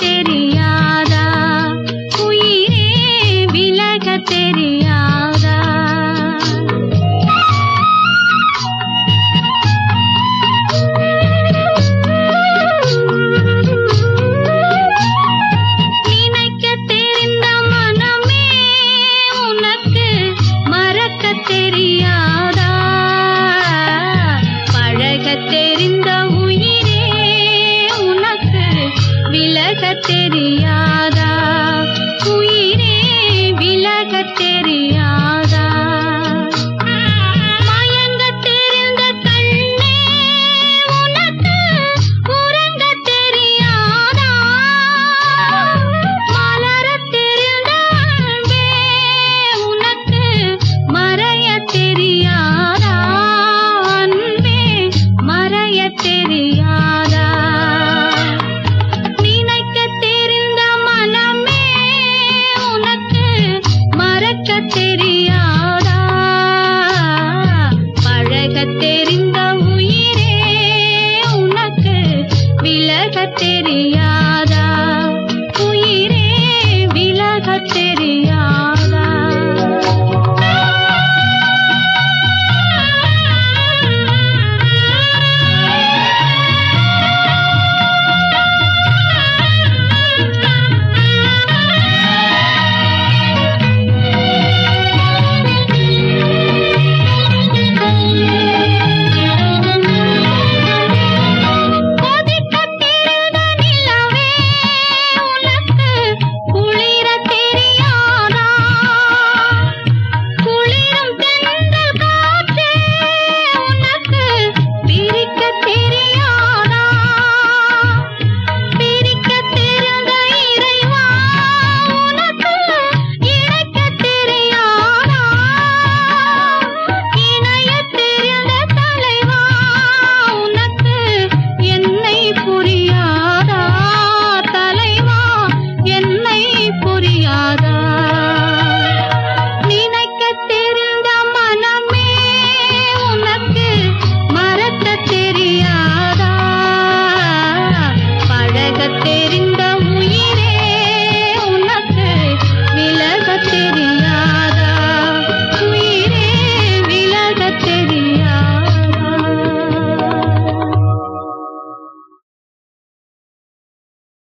தெரியாதா? உயிரே விலக தெரியாதா? நினைக்க தெரிந்த மனமே உனக்கு மறக்க தெரியா तेरी याद। तेरे